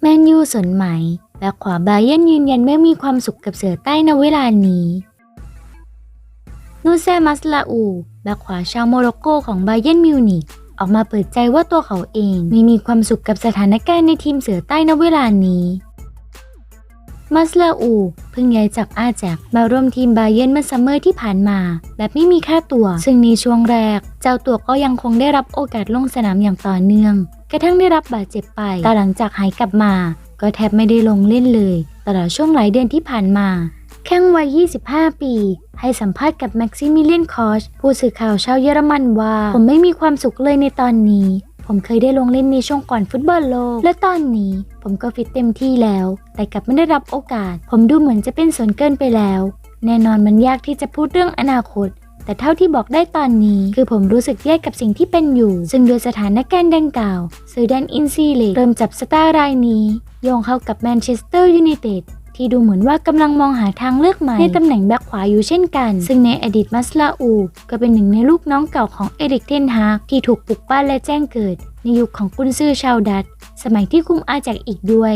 แมนยูสนไหมแบ็คขวาบาเยนยืนยันไม่มีความสุขกับเสือใต้ในเวลานี้นูเซมัสลาอูแบ็คขวาชาวโมร็อกโกของบาเยนมิวนิกออกมาเปิดใจว่าตัวเขาเองไม่มีความสุขกับสถานการณ์ในทีมเสือใต้ในเวลานี้ มัสลาอูเพิ่งย้ายจากอาแจกมาร่วมทีมบาเยนเมื่อซัมเมอร์ที่ผ่านมา แบบไม่มีค่าตัว ซึ่งในช่วงแรก เจ้าตัวก็ยังคงได้รับโอกาสลงสนามอย่างต่อเนื่อง กระทั่งได้รับบาดเจ็บไป แต่หลังจากหายกลับมา ก็แทบไม่ได้ลงเล่นเลย ตลอดช่วงหลายเดือนที่ผ่านมาแข้งวัย 25 ปี ให้สัมภาษณ์กับแม็กซิมิเลียนคอชผู้สื่อข่าวชาวเยอรมันว่า ผมไม่มีความสุขเลยในตอนนี้ ผมเคยได้ลงเล่นในช่วงก่อนฟุตบอลโลก และตอนนี้ผมก็ฟิตเต็มที่แล้ว แต่กลับไม่ได้รับโอกาส ผมดูเหมือนจะเป็นส่วนเกินไปแล้ว แน่นอนมันยากที่จะพูดเรื่องอนาคต แต่เท่าที่บอกได้ตอนนี้ คือผมรู้สึกแย่กับสิ่งที่เป็นอยู่ ซึ่งโดยสถานการณ์ดังกล่าวซื้อแดนอินซีเลกเริ่มจับสตาร์รายนี้ โยงเข้ากับแมนเชสเตอร์ยูไนเต็ด ที่ดูเหมือนว่ากำลังมองหาทางเลือกใหม่ในตำแหน่งแบ็คขวาอยู่เช่นกัน ซึ่งในอดีตมัสลาอูก็เป็นหนึ่งในลูกน้องเก่าของเอริกเทนฮากที่ถูกปลุกปั้นและแจ้งเกิด ในยุคของกุนซือชาวดัตสมัยที่คุมอาจากอีกด้วย